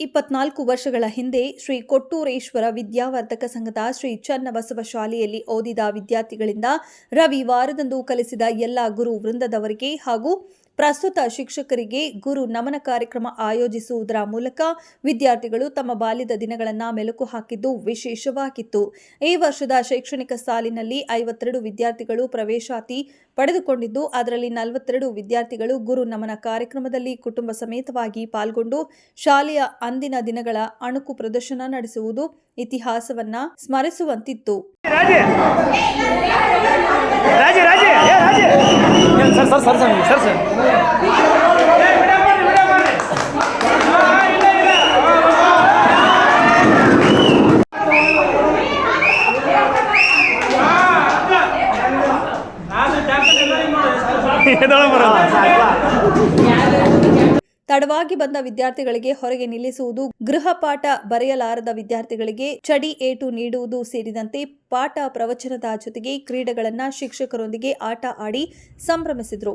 ಇಪ್ಪತ್ನಾಲ್ಕು ವರ್ಷಗಳ ಹಿಂದೆ ಶ್ರೀ ಕೊಟ್ಟೂರೇಶ್ವರ ವಿದ್ಯಾವರ್ಧಕ ಸಂಘದ ಶ್ರೀ ಚನ್ನಬಸವ ಶಾಲೆಯಲ್ಲಿ ಓದಿದ ವಿದ್ಯಾರ್ಥಿಗಳಿಂದ ರವಿವಾರದಂದು ಕಲಿಸಿದ ಎಲ್ಲ ಗುರು ವೃಂದದವರಿಗೆ ಹಾಗೂ ಪ್ರಸ್ತುತ ಶಿಕ್ಷಕರಿಗೆ ಗುರು ನಮನ ಕಾರ್ಯಕ್ರಮ ಆಯೋಜಿಸುವುದರ ಮೂಲಕ ವಿದ್ಯಾರ್ಥಿಗಳು ತಮ್ಮ ಬಾಲ್ಯದ ದಿನಗಳನ್ನು ಮೆಲುಕು ಹಾಕಿದ್ದು ವಿಶೇಷವಾಗಿತ್ತು. ಈ ವರ್ಷದ ಶೈಕ್ಷಣಿಕ ಸಾಲಿನಲ್ಲಿ ಐವತ್ತೆರಡು ವಿದ್ಯಾರ್ಥಿಗಳು ಪ್ರವೇಶಾತಿ ಪಡೆದುಕೊಂಡಿದ್ದು, ಅದರಲ್ಲಿ ನಲವತ್ತೆರಡು ವಿದ್ಯಾರ್ಥಿಗಳು ಗುರು ನಮನ ಕಾರ್ಯಕ್ರಮದಲ್ಲಿ ಕುಟುಂಬ ಸಮೇತವಾಗಿ ಪಾಲ್ಗೊಂಡು ಶಾಲೆಯ ಅಂದಿನ ದಿನಗಳ ಅಣುಕು ಪ್ರದರ್ಶನ ನಡೆಸುವುದು ಇತಿಹಾಸವನ್ನ ಸ್ಮರಿಸುವಂತಿತ್ತು ರಾಜೆ ರಾಜೆ ರಾಜೆ ಏ Raje sir sir sir sir sir sir ಎದೊಳಗೆ ಬರೋಲ್ಲ ತಡವಾಗಿ ಬಂದ ವಿದ್ಯಾರ್ಥಿಗಳಿಗೆ ಹೊರಗೆ ನಿಲ್ಲಿಸುವುದು, ಗೃಹ ಪಾಠ ಬರೆಯಲಾರದ ವಿದ್ಯಾರ್ಥಿಗಳಿಗೆ ಚಡಿ ಏಟು ನೀಡುವುದು ಸೇರಿದಂತೆ ಪಾಠ ಪ್ರವಚನದ ಜೊತೆಗೆ ಕ್ರೀಡೆಗಳನ್ನ ಶಿಕ್ಷಕರೊಂದಿಗೆ ಆಟ ಆಡಿ ಸಂಭ್ರಮಿಸಿದ್ರು.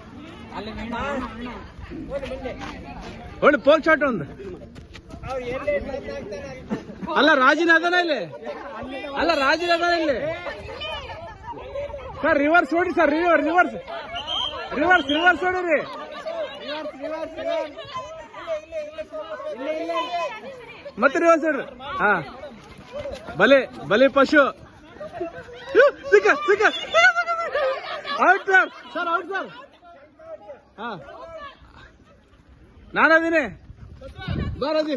ಒಳ್ಳೆ ಪೋಲ್ ಶಾಟ್ ಒಂದು. ಅಲ್ಲ ರಾಜಿನ ಅದನ ಇಲ್ಲಿ? ಅಲ್ಲ ರಾಜಿನ ಅದನ ಇಲ್ಲಿ? ಸರ್ ರಿವರ್ಸ್ ಹೊಡಿ sir reverse reverse reverse reverse ಹೊಡಿರಿ ಮತ್ತೆ ರಿವರ್ಸ್ ಹೊಡ್ರಿ ಹಾ. ಬಲೆ ಬಲೆ ಪಶು. ಸಿಕ್ಕ ಸಿಕ್ಕ. Out sir sir out sir ಹಾ. ನಾನದೀನಿ. ಬಾರದಿ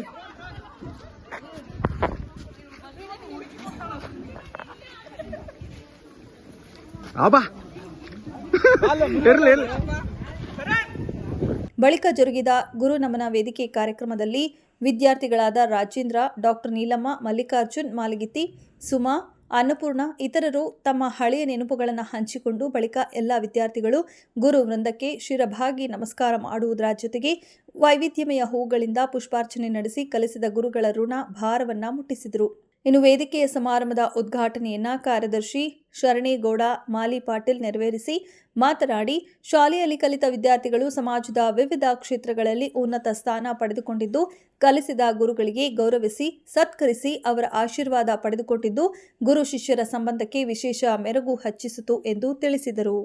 ಬಳಿಕ ಜರುಗಿದ ಗುರು ನಮನ ವೇದಿಕೆ ಕಾರ್ಯಕ್ರಮದಲ್ಲಿ ವಿದ್ಯಾರ್ಥಿಗಳಾದ ರಾಜೇಂದ್ರ, ಡಾಕ್ಟರ್ ನೀಲಮ್ಮ, ಮಲ್ಲಿಕಾರ್ಜುನ್ ಮಾಲಗಿತ್ತಿ ಸುಮಾ ಅನ್ನಪೂರ್ಣ, ಇತರರು ತಮ್ಮ ಹಳೆಯ ನೆನಪುಗಳನ್ನು ಹಂಚಿಕೊಂಡು ಬಳಿಕ ಎಲ್ಲ ವಿದ್ಯಾರ್ಥಿಗಳು ಗುರು ವೃಂದಕ್ಕೆ ಶಿರಭಾಗಿ ನಮಸ್ಕಾರ ಮಾಡುವುದರ ಜೊತೆಗೆ ವೈವಿಧ್ಯಮಯ ಹೂಗಳಿಂದ ಪುಷ್ಪಾರ್ಚನೆ ನಡೆಸಿ ಕಲಿಸಿದ ಗುರುಗಳ ಋಣ ಭಾರವನ್ನು ಮುಟ್ಟಿಸಿದರು. ಇನ್ನು ವೇದಿಕೆಯ ಸಮಾರಂಭದ ಉದ್ಘಾಟನೆಯನ್ನ ಕಾರ್ಯದರ್ಶಿ ಶರಣೇಗೌಡ ಮಾಲಿ ಪಾಟೀಲ್ ನೆರವೇರಿಸಿ ಮಾತನಾಡಿ, ಶಾಲೆಯಲ್ಲಿ ಕಲಿತ ವಿದ್ಯಾರ್ಥಿಗಳು ಸಮಾಜದ ವಿವಿಧ ಕ್ಷೇತ್ರಗಳಲ್ಲಿ ಉನ್ನತ ಸ್ಥಾನ ಪಡೆದುಕೊಂಡಿದ್ದು, ಕಲಿಸಿದ ಗುರುಗಳಿಗೆ ಗೌರವಿಸಿ, ಸತ್ಕರಿಸಿ ಅವರ ಆಶೀರ್ವಾದ ಪಡೆದುಕೊಂಡಿದ್ದು ಗುರು ಶಿಷ್ಯರ ಸಂಬಂಧಕ್ಕೆ ವಿಶೇಷ ಮೆರುಗು ಹಚ್ಚಿಸಿತು ಎಂದು ತಿಳಿಸಿದರು.